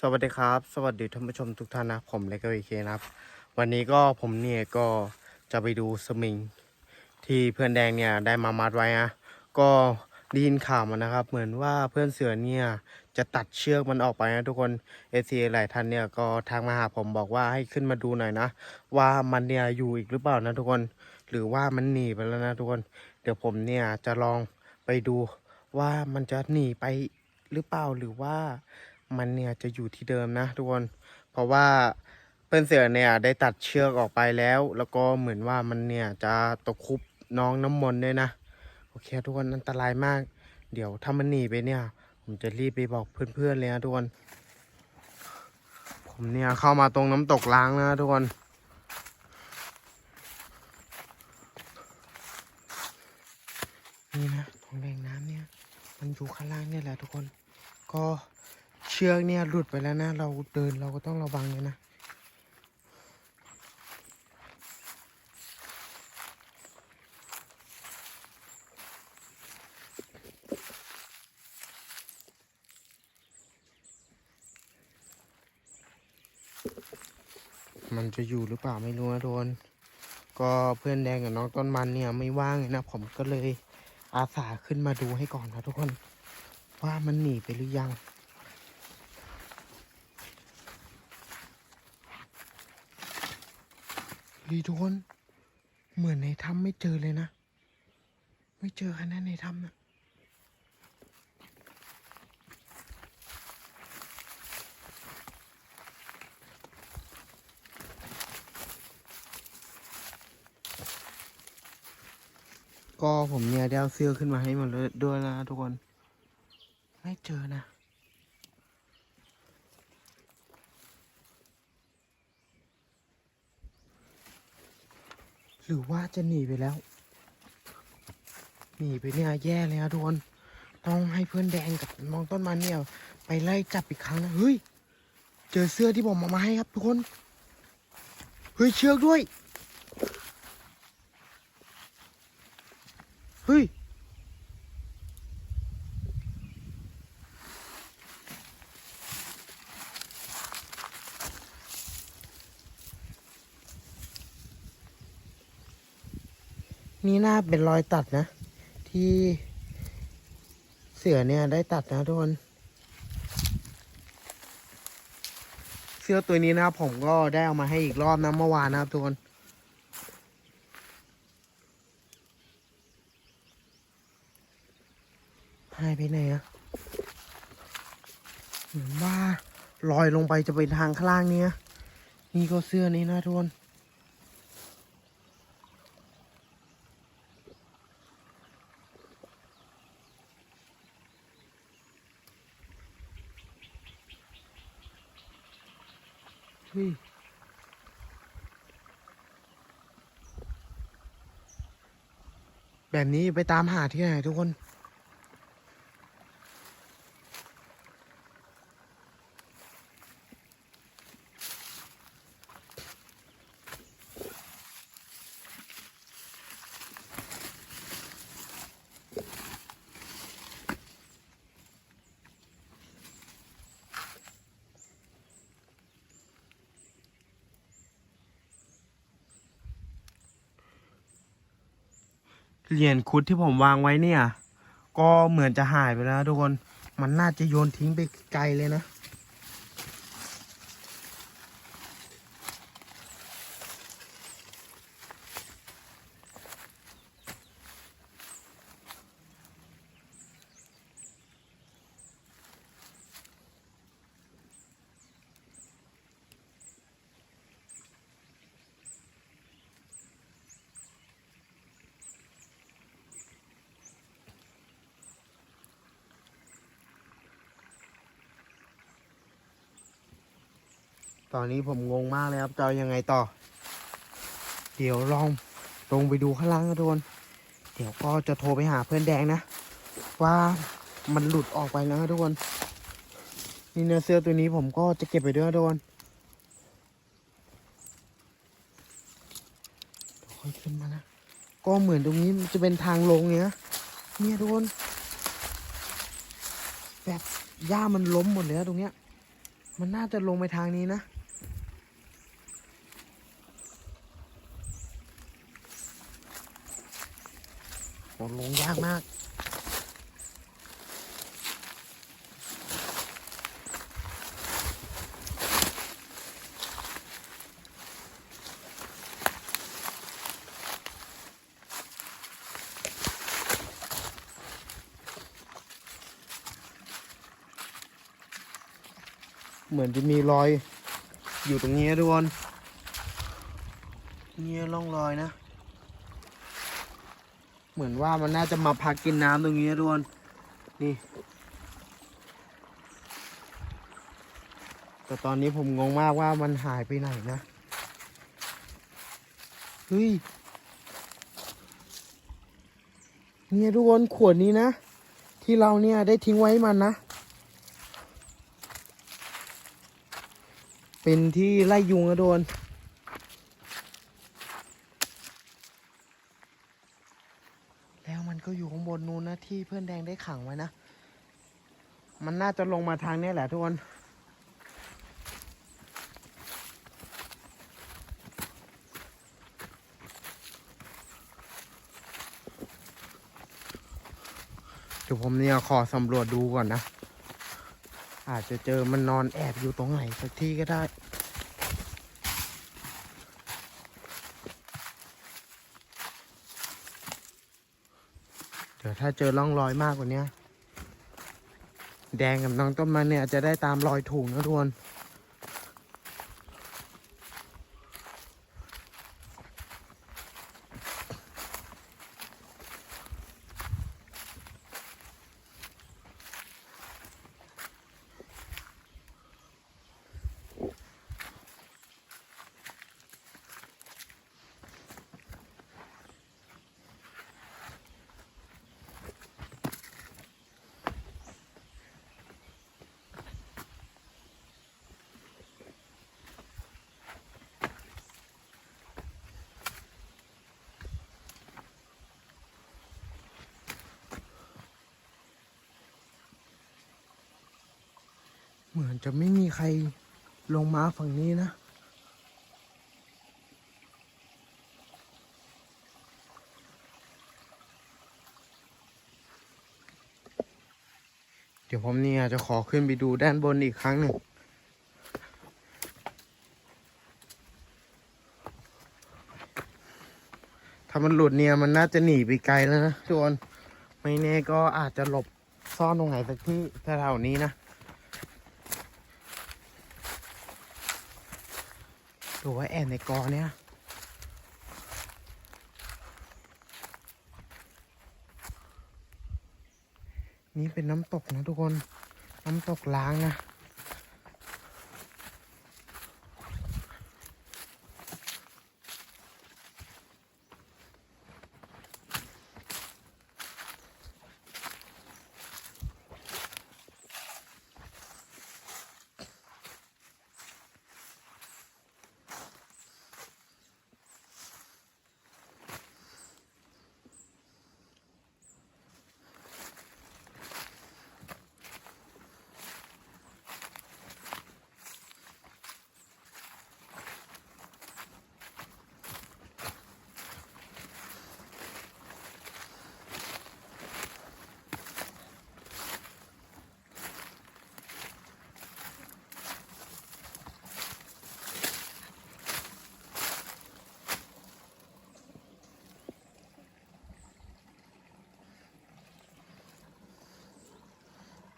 สวัสดีครับ สวัสดีท่านผู้ชมทุกท่านนะ ผมเล็กวีเคนะครับ วันนี้ก็ผมเนี่ยก็จะไปดูสมิง ที่เพื่อนแดงเนี่ยได้มามัดไว้นะก็ได้ยินข่าวมานะครับ เหมือนว่าเพื่อนเสือเนี่ยจะตัดเชือกมันออกไปนะทุกคนเอซีหลายท่านเนี่ยก็ทางมาหาผมบอกว่าให้ขึ้นมาดูหน่อยนะ ว่ามันเนี่ยอยู่อีกหรือเปล่านะทุกคน หรือว่ามันหนีไปแล้วนะทุกคน เดี๋ยวผมเนี่ยจะลองไปดูว่ามันจะหนีไปหรือเปล่าหรือว่า มันเนี่ยจะอยู่ที่เดิมนะทุกคน เพราะว่าเพื่อนเสือเนี่ยได้ตัดเชือกออกไปแล้ว แล้วก็เหมือนว่ามันเนี่ยจะตกคุบน้องน้ำมนต์ด้วยนะ โอเคทุกคนอันตรายมาก เดี๋ยวถ้ามันหนีไปเนี่ย ผมจะรีบไปบอกเพื่อนๆเลยนะทุกคน ผมเนี่ยเข้ามาตรงน้ำตกล้างนะทุกคนนี่นะตรงแหล่งน้ำเนี่ย มันอยู่ข้างล่างเนี่ยแหละทุกคน ก็ ชือกเนี่ยหลุดไปแล้วนะ เราเดินเราก็ต้องระวังเลยนะมันจะอยู่หรือเปล่าไม่รู้นะทุกคนก็เพื่อนแดงกับน้องต้นมันเนี่ยไม่ว่างเลยนะ ผมก็เลยอาสาขึ้นมาดูให้ก่อนนะทุกคน ว่ามันหนีไปหรือยัง ดีทุกคน เหมือนในถ้ำไม่เจอเลยนะ ไม่เจอคะแนนในถ้ำนะก็ผมเนี่ยได้เอาเสื้อขึ้นมาให้หมดเลยด้วยนะทุกคน ไม่เจอนะ หรือว่าจะหนีไปแล้ว หนีไปเนี่ยแย่เลยนะทุกคน ต้องให้เพื่อนแดงกับน้องต้นมันเนี่ย ไปไล่จับอีกครั้งนะเฮ้ย เจอเสื้อที่ผมเอามาให้ครับทุกคน เฮ้ยเชือกด้วย นี่น่าเป็นรอยตัดนะ ที่เสือเนี่ยได้ตัดนะทุกคนเสื้อตัวนี้นะครับผมก็ได้เอามาให้อีกรอบนะเมื่อวานนะครับทุกคนหายไปไหนอะเหมือนว่าลอยลงไปจะเป็นทางข้างล่างเนี้ยนี่ก็เสื้อนี้นะทุกคน เฮ้ย แบบนี้ไปตามหาที่ไหนทุกคน เหรียญคุดที่ผมวางไว้เนี่ย ก็เหมือนจะหายไปแล้วทุกคน มันน่าจะโยนทิ้งไปไกลเลยนะ ตอนนี้ผมงงมากเลยครับจะยังไงต่อ เดี๋ยวลองลงไปดูข้างล่างนะทุกคนเดี๋ยวก็จะโทรไปหาเพื่อนแดงนะ ว่ามันหลุดออกไปแล้วนะทุกคนนี่เนื้อเสื้อตัวนี้ผมก็จะเก็บไปด้วยทุกคนค่อยขึ้นมานะก็เหมือนตรงนี้มันจะเป็นทางลงเนี่ยเนี่ยทุกคนแบบหญ้ามันล้มหมดเลยนะตรงเนี้ย มันน่าจะลงไปทางนี้นะ โหลงยากมาก เหมือนจะมีรอยอยู่ตรงนี้ทุกคนเนี่ยร่องรอยนะ เหมือนว่ามันน่าจะมาพักกินน้ำตรงนี้ทุกคนนี่ แต่ตอนนี้ผมงงมากว่ามันหายไปไหนนะเฮ้ยเนี่ยทุกคนขวดนี้นะ ที่เราเนี่ยได้ทิ้งไว้มันนะ เป็นที่ไล่ยุงนะโดน แล้วมันก็อยู่ข้างบนนู้นนะ ที่เพื่อนแดงได้ขังไว้นะ มันน่าจะลงมาทางนี้แหละทุกคน เดี๋ยวผมเนี่ยขอสำรวจดูก่อนนะ อาจจะเจอมันนอนแอบอยู่ตรงไหนสักที่ก็ได้ เดี๋ยว ถ้าเจอร่องรอยมากกว่านี้แดงกับน้องต้นมันเนี่ยจะได้ตามรอยถุงนะทุกคน เหมือนจะไม่มีใครลงมาฝั่งนี้นะ เดี๋ยวผมเนี่ยจะขอขึ้นไปดูด้านบนอีกครั้งหนึ่งถ้ามันหลุดเนี่ยมันน่าจะหนีไปไกลแล้วนะทุกคนไม่แน่ก็อาจจะหลบซ่อนตรงไหนสักที่แถวๆนี้นะ รือว่าแอบในกอเนี่ยนี่เป็นน้ำตกนะทุกคน น้ำตกล้างนะ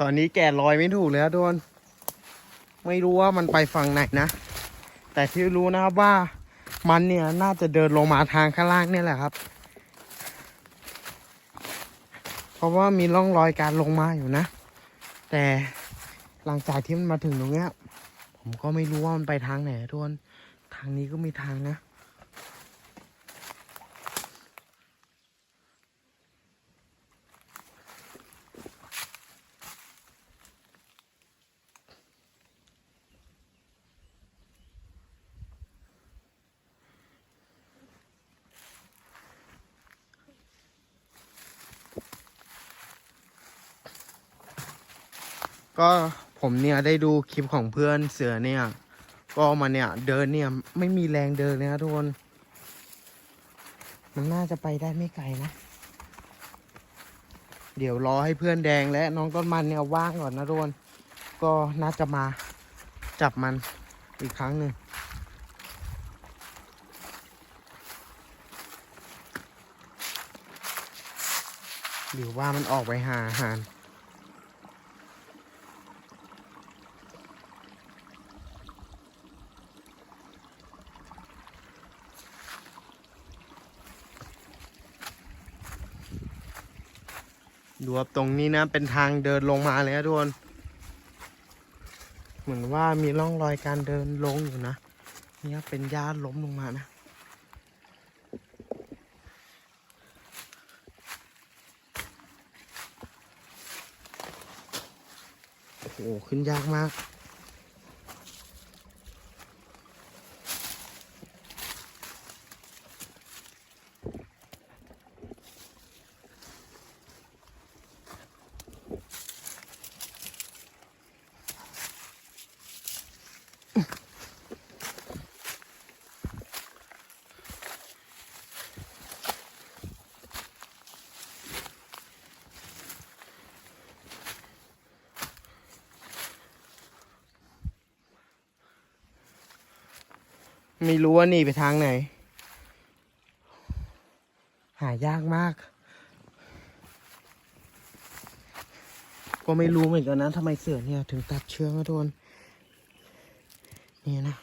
ตอนนี้แกะรอยไม่ถูกเลยครับทุกคนไม่รู้ว่ามันไปฝั่งไหนนะ แต่ที่รู้นะครับว่ามันเนี่ยน่าจะเดินลงมาทางข้างล่างเนี่ยแหละครับ เพราะว่ามีร่องรอยการลงมาอยู่นะ แต่หลังจากที่มันมาถึงตรงเนี้ย ผมก็ไม่รู้ว่ามันไปทางไหนทุกคน ทางนี้ก็มีทางนะ ก็ผมเนี่ยได้ดูคลิปของเพื่อนเสือเนี่ย ก็มาเนี่ยเดินเนี่ยไม่มีแรงเดินเลยนะทุกคน มันน่าจะไปได้ไม่ไกลนะ เดี๋ยวรอให้เพื่อนแดงและน้องต้นมันเนี่ยว่างก่อนนะทุกคนก็น่าจะมาจับมันอีกครั้งหนึ่งหรือว่ามันออกไปหาอาหาร ดูครับตรงนี้นะ เป็นทางเดินลงมาเลยนะทุกคน เหมือนว่ามีร่องรอยการเดินลงอยู่นะเนี่ยเป็นหญ้าล้มลงมานะโอ้ขึ้นยากมาก ไม่รู้ว่าหนี่ไปทางไหน หายากมาก ก็ไม่รู้เหมือนกันนะทำไมเสือเนี่ย ถึงตัดเชือกนะทุกคนนี่นะ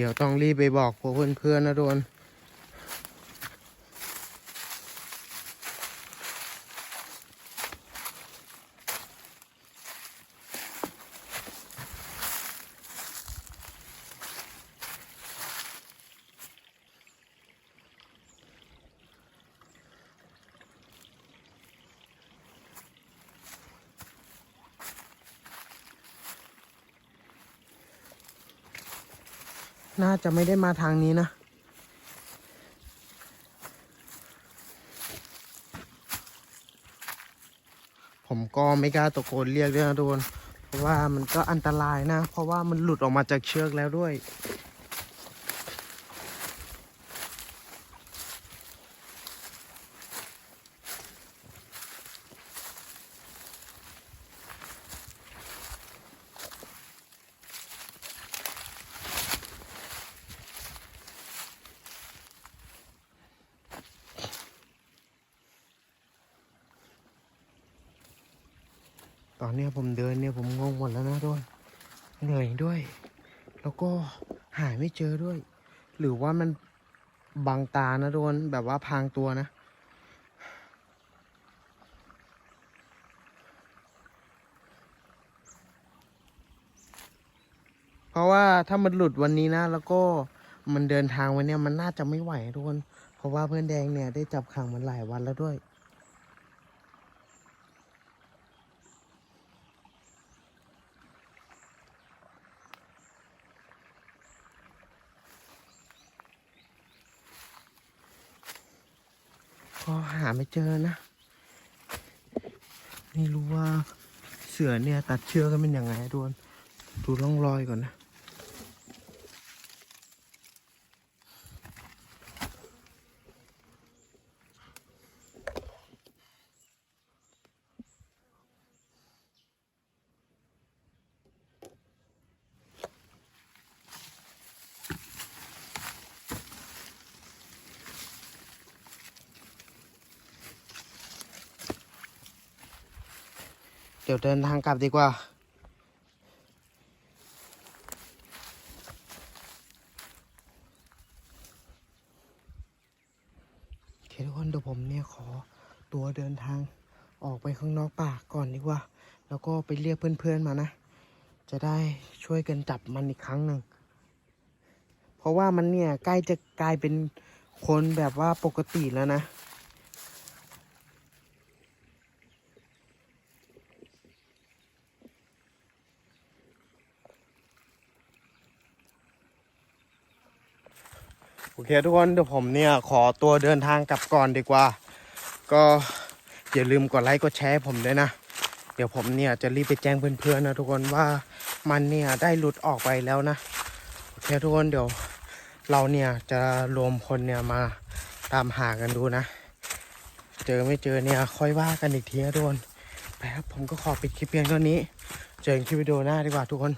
เดี๋ยวต้องรีบไปบอกพวกเพื่อนๆนะทุกคน จะไม่ได้มาทางนี้นะ ผมก็ไม่กล้าตะโกนเรียกด้วยนะทุกคนเพราะว่ามันก็อันตรายนะ เพราะว่ามันหลุดออกมาจากเชือกแล้วด้วย ตอนนี้ผมเดินเนี่ยผมงงหมดแล้วนะทุกคนเหนื่อยด้วย แล้วก็หายไม่เจอด้วย หรือว่ามันบังตานะทุกคนแบบว่าพางตัวนะ เพราะว่าถ้ามันหลุดวันนี้นะ แล้วก็มันเดินทางวันนี้มันน่าจะไม่ไหวทุกคน เพราะว่าเพื่อนแดงเนี่ยได้จับขังมันหลายวันแล้วด้วย ก็หาไม่เจอนะ ไม่รู้ว่าเสือเนี่ยตัดเชือกกันเป็นยังไงดวนดูร่องรอยก่อนนะ ดี๋ยวเดินทางกลับดีกว่า โอเคทุกคนเดี๋ยวผมเนี่ยขอตัวเดินทางออกไปข้างนอกป่าก่อนดีกว่า แล้วก็ไปเรียกเพื่อนๆมานะ จะได้ช่วยกันจับมันอีกครั้งหนึ่ง เพราะว่ามันเนี่ยใกล้จะกลายเป็นคนแบบว่าปกติแล้วนะ โอเคทุกคนเดี๋ยวผมเนี่ยขอตัวเดินทางกลับก่อนดีกว่า ก็อย่าลืมกดไลค์กดแชร์ผมด้วยนะ เดี๋ยวผมเนี่ยจะรีบไปแจ้งเพื่อนๆนะทุกคนว่ามันเนี่ยได้หลุดออกไปแล้วนะโอเคทุกคนเดี๋ยวเราเนี่ยจะรวมคนเนี่ยมาตามหากันดูนะ เจอไม่เจอเนี่ยค่อยว่ากันอีกทีนะทุกคนไปครับผมก็ขอปิดคลิปเพียงเท่านี้ เจอกันคลิปวิดีโอหน้าดีกว่าทุกคน